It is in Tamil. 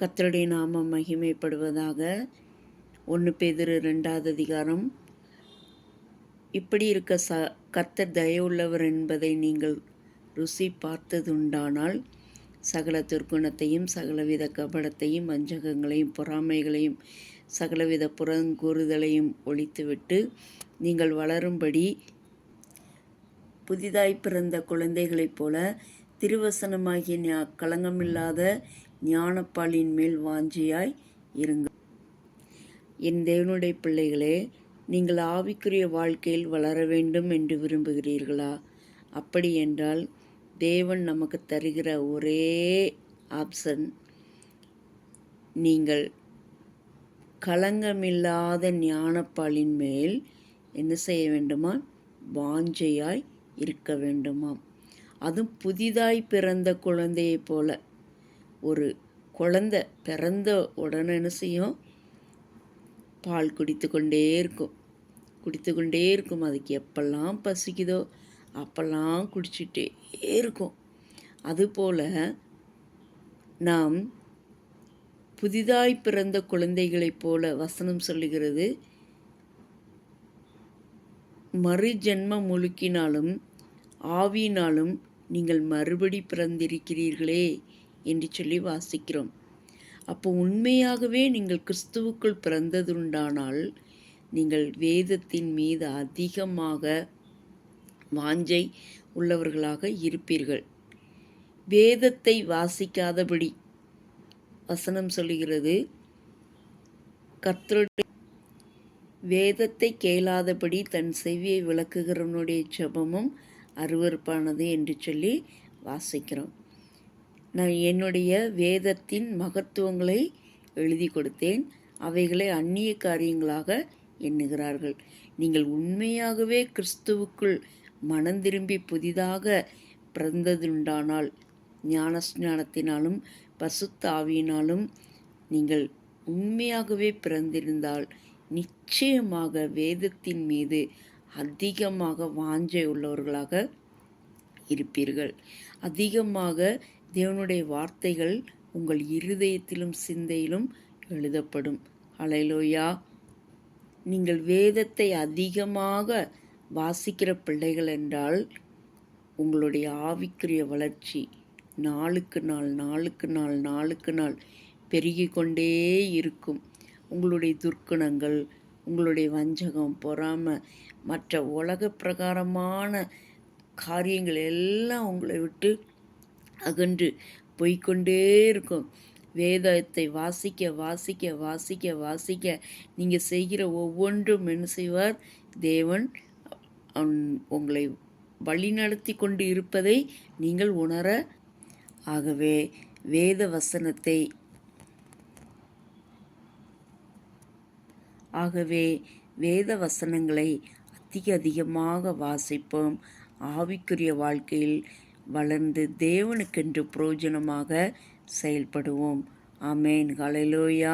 கத்தருடைய நாமம் மகிமைப்படுவதாக. ஒன்று பேதிரு ரெண்டாவது அதிகாரம். இப்படி இருக்க ச கத்தர் தயவுள்ளவர் என்பதை நீங்கள் ருசி பார்த்ததுண்டானால் சகல துர்க்குணத்தையும் சகலவித கபடத்தையும் வஞ்சகங்களையும் பொறாமைகளையும் சகலவித புறங்கூறுதலையும் ஒழித்துவிட்டு நீங்கள் வளரும்படி புதிதாய் பிறந்த குழந்தைகளைப் போல திருவசனமாகிய ஞா களங்கமில்லாத ஞானப்பாலின் மேல் வாஞ்சியாய் இருங்கள் என் தேவனுடைய பிள்ளைகளே நீங்கள் ஆவிக்குரிய வாழ்க்கையில் வளர வேண்டும் என்று விரும்புகிறீர்களா? அப்படி என்றால் தேவன் நமக்கு தருகிற ஒரே ஆப்ஷன் நீங்கள் களங்கமில்லாத ஞானப்பாலின் மேல் என்ன செய்ய வேண்டுமா வாஞ்சையாய் இருக்க வேண்டுமாம். அதுவும் புதிதாய் பிறந்த குழந்தையை போல. ஒரு குழந்த பிறந்த உடனே என்ன செய்யும்? பால் குடித்து கொண்டே இருக்கும். குடித்து கொண்டே இருக்கும். அதுக்கு எப்பெல்லாம் பசிக்குதோ அப்பெல்லாம் குடிச்சிட்டே இருக்கும். அதுபோல் நாம் புதிதாய் பிறந்த குழந்தைகளைப் போல வசனம் சொல்லுகிறது. மறு ஜென்மம் முழுக்கினாலும் ஆவியினாலும் நீங்கள் மறுபடி பிறந்திருக்கிறீர்களே என்று சொல்லி வாசிக்கிறோம். அப்போ உண்மையாகவே நீங்கள் கிறிஸ்துவுக்குள் பிறந்ததுண்டானால் நீங்கள் வேதத்தின் மீது அதிகமாக வாஞ்சை உள்ளவர்களாக இருப்பீர்கள். வேதத்தை வாசிக்காதபடி வசனம் சொல்லுகிறது கர்த்தருடைய வேதத்தை கேளாதபடி தன் செவியை விளக்குகிறவனுடைய ஜபமும் அருவறுப்பானது என்று சொல்லி வாசிக்கிறோம். நான் என்னுடைய வேதத்தின் மகத்துவங்களை எழுதி கொடுத்தேன். அவைகளை அந்நிய காரியங்களாக எண்ணுகிறார்கள். நீங்கள் உண்மையாகவே கிறிஸ்துவுக்குள் மனம் திரும்பி புதிதாக பிறந்ததுண்டானால் ஞானஸ்ஞானத்தினாலும் பசுத்தாவியினாலும் நீங்கள் உண்மையாகவே பிறந்திருந்தால் நிச்சயமாக வேதத்தின் மீது அதிகமாக வாஞ்சை உள்ளவர்களாக இருப்பீர்கள். அதிகமாக தேவனுடைய வார்த்தைகள் உங்கள் இருதயத்திலும் சிந்தையிலும் எழுதப்படும். அலைலோயா நீங்கள் வேதத்தை அதிகமாக வாசிக்கிற பிள்ளைகள் என்றால் உங்களுடைய ஆவிக்குரிய வளர்ச்சி நாளுக்கு நாள் நாளுக்கு நாள் நாளுக்கு நாள் பெருகி கொண்டே இருக்கும். உங்களுடைய துர்க்குணங்கள் உங்களுடைய வஞ்சகம் பொறாமை மற்ற உலக பிரகாரமான காரியங்கள் எல்லாம் உங்களை விட்டு அகன்று போய்கொண்டே இருக்கும். வேதத்தை வாசிக்க வாசிக்க வாசிக்க வாசிக்க நீங்கள் செய்கிற ஒவ்வொன்றும் என்ன செய்வார்? தேவன் உங்களை வழிநடத்தி கொண்டு இருப்பதை நீங்கள் உணர ஆகவே வேத வசனத்தை ஆகவே வேத வசனங்களை அதிக அதிகமாக வாசிப்போம். ஆவிக்குரிய வாழ்க்கையில் வளர்ந்து தேவனுக்கென்று புரோஜனமாக செயல்படுவோம். ஆமேன். ஹலலோயா